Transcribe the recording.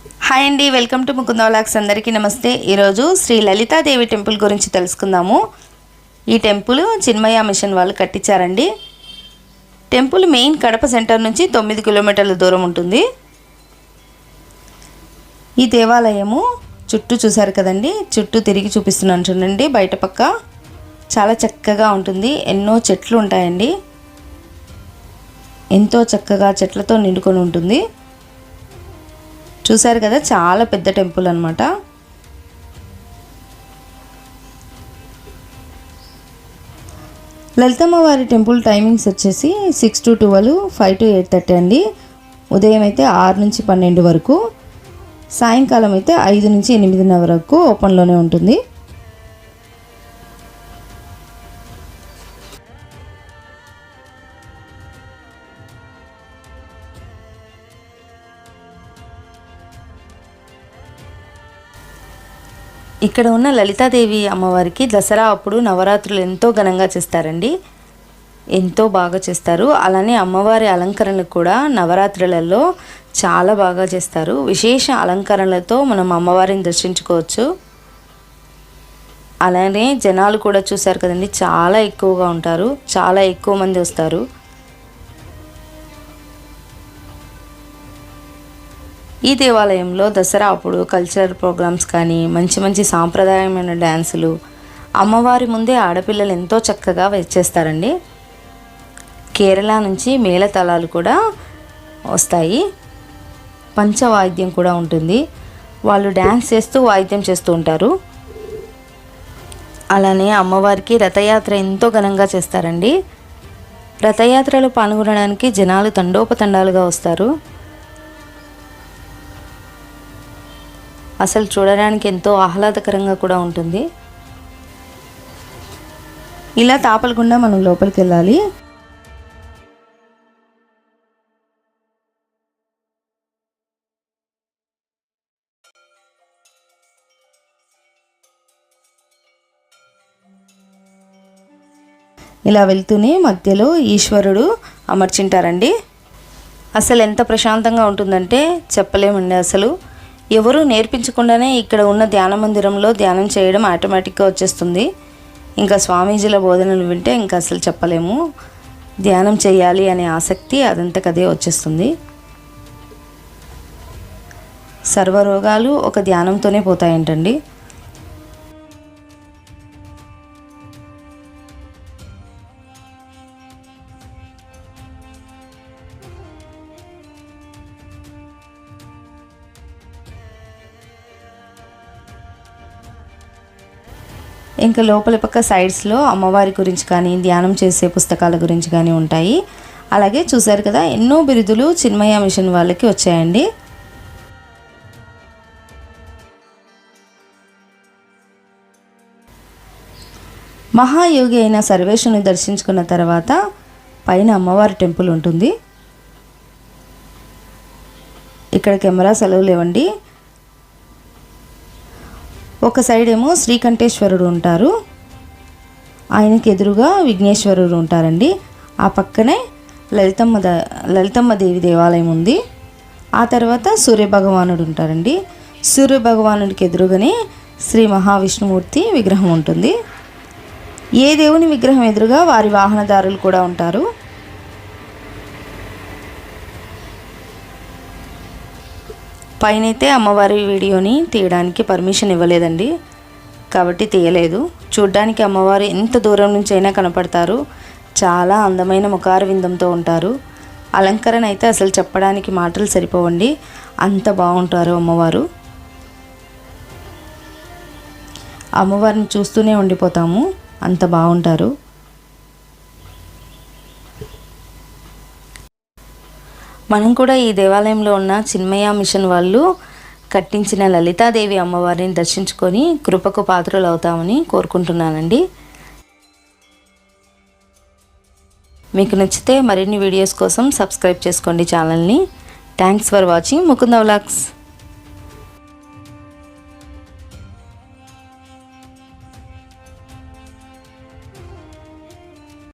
Hi అండి welcome to Mukunda vlogs అందరికీ నమస్తే. ఈరోజు శ్రీ లలితాదేవి టెంపుల్ గురించి తెలుసుకుందాము. ఈ టెంపుల్ చిన్మయ మిషన్ వాళ్ళు కట్టించారండి. టెంపుల్ మెయిన్ కడప సెంటర్ నుంచి తొమ్మిది కిలోమీటర్ల దూరం ఉంటుంది. ఈ దేవాలయము చుట్టూ చూశారు కదండి. చుట్టూ తిరిగి చూపిస్తున్నాను చూడండి బయట పక్క. చాలా చక్కగా ఉంటుంది. ఎన్నో చెట్లు ఉంటాయండి. ఎంతో చక్కగా చెట్లతో నిండుకొని ఉంటుంది. చూసారు కదా చాలా పెద్ద టెంపుల్ అనమాట లలితమ్మ వారి టెంపుల్ టైమింగ్స్ వచ్చేసి six to twelve five to eight thirty అండి. ఉదయం అయితే ఆరు నుంచి పన్నెండు వరకు సాయంకాలం అయితే ఐదు నుంచి ఎనిమిదిన్నర వరకు ఓపెన్లోనే ఉంటుంది. ఇక్కడ ఉన్న లలితాదేవి అమ్మవారికి దసరా అప్పుడు నవరాత్రులు ఎంతో ఘనంగా చేస్తారండి. ఎంతో బాగా చేస్తారు. అలానే అమ్మవారి అలంకరణలు కూడా నవరాత్రులలో చాలా బాగా చేస్తారు. విశేష అలంకరణలతో మనం అమ్మవారిని దర్శించుకోవచ్చు. అలానే జనాలు కూడా చూశారు కదండి చాలా ఎక్కువగా ఉంటారు. చాలా ఎక్కువ మంది వస్తారు. ఈ దేవాలయంలో దసరా అప్పుడు కల్చరల్ ప్రోగ్రామ్స్ కానీ మంచి మంచి సాంప్రదాయమైన డ్యాన్సులు అమ్మవారి ముందే ఆడపిల్లలు ఎంతో చక్కగా వచ్చేస్తారండి కేరళ నుంచి మేళతలాలు కూడా వస్తాయి. పంచవాయిద్యం కూడా ఉంటుంది. వాళ్ళు డ్యాన్స్ చేస్తూ వాయిద్యం చేస్తూ ఉంటారు. అలానే అమ్మవారికి రథయాత్ర ఎంతో ఘనంగా చేస్తారండి. రథయాత్రలో పాల్గొనడానికి జనాలు తండోపతండాలుగా వస్తారు. అసలు చూడడానికి ఎంతో ఆహ్లాదకరంగా కూడా ఉంటుంది. ఇలా తాపలకుండా మనం లోపలికి వెళ్ళాలి ఇలా వెళ్తూనే మధ్యలో ఈశ్వరుడు అమర్చింటారండి. అసలు ఎంత ప్రశాంతంగా ఉంటుందంటే చెప్పలేమండి అసలు. ఎవరు నేర్పించకుండానే ఇక్కడ ఉన్న ధ్యాన మందిరంలో ధ్యానం చేయడం ఆటోమేటిక్గా వచ్చేస్తుంది. ఇంకా స్వామీజీల బోధనలు వింటే ఇంకా అసలు చెప్పలేము. ధ్యానం చేయాలి అనే ఆసక్తి అదంతకదే వచ్చేస్తుంది. సర్వరోగాలు ఒక ధ్యానంతోనే పోతాయంటండి. ఇంకా లోపల పక్క సైడ్స్లో అమ్మవారి గురించి కానీ ధ్యానం చేసే పుస్తకాల గురించి కానీ ఉంటాయి. అలాగే చూశారు కదా ఎన్నో బిరుదులు చిన్మయ మిషన్ వాళ్ళకి వచ్చాయండి. మహాయోగి అయిన సర్వేశ్వరుని దర్శించుకున్న తర్వాత పైన అమ్మవారి టెంపుల్ ఉంటుంది. ఇక్కడ కెమెరా సెలవు లేవండి. ఒక సైడ్ ఏమో శ్రీకంఠేశ్వరుడు ఉంటారు. ఆయనకి ఎదురుగా విఘ్నేశ్వరుడు ఉంటారండి. ఆ పక్కనే లలితమ్మ ద లలితమ్మ దేవి దేవాలయం ఉంది. ఆ తర్వాత సూర్య భగవానుడు ఉంటారండి. సూర్య భగవానుడికి ఎదురుగానే శ్రీ మహావిష్ణుమూర్తి విగ్రహం ఉంటుంది. ఏ దేవుని విగ్రహం ఎదురుగా వారి వాహనదారులు కూడా ఉంటారు. పైనైతే అమ్మవారి వీడియోని తీయడానికి పర్మిషన్ ఇవ్వలేదండి. కాబట్టి తీయలేదు. చూడ్డానికి అమ్మవారు ఎంత దూరం నుంచి అయినా కనపడతారు. చాలా అందమైన ముఖార విందంతో ఉంటారు. అలంకరణ అయితే అసలు చెప్పడానికి మాటలు సరిపోవండి. అంత బాగుంటారు అమ్మవారు. అమ్మవారిని చూస్తూనే ఉండిపోతాము. అంత బాగుంటారు. మనం కూడా ఈ దేవాలయంలో ఉన్న చిన్మయ మిషన్ వాళ్ళు కట్టించిన లలితాదేవి అమ్మవారిని దర్శించుకొని కృపకు పాత్రలు అవుతామని కోరుకుంటున్నానండి. మీకు నచ్చితే మరిన్ని వీడియోస్ కోసం సబ్స్క్రైబ్ చేసుకోండి ఛానల్ని. Thanks for watching Mukunda vlogs.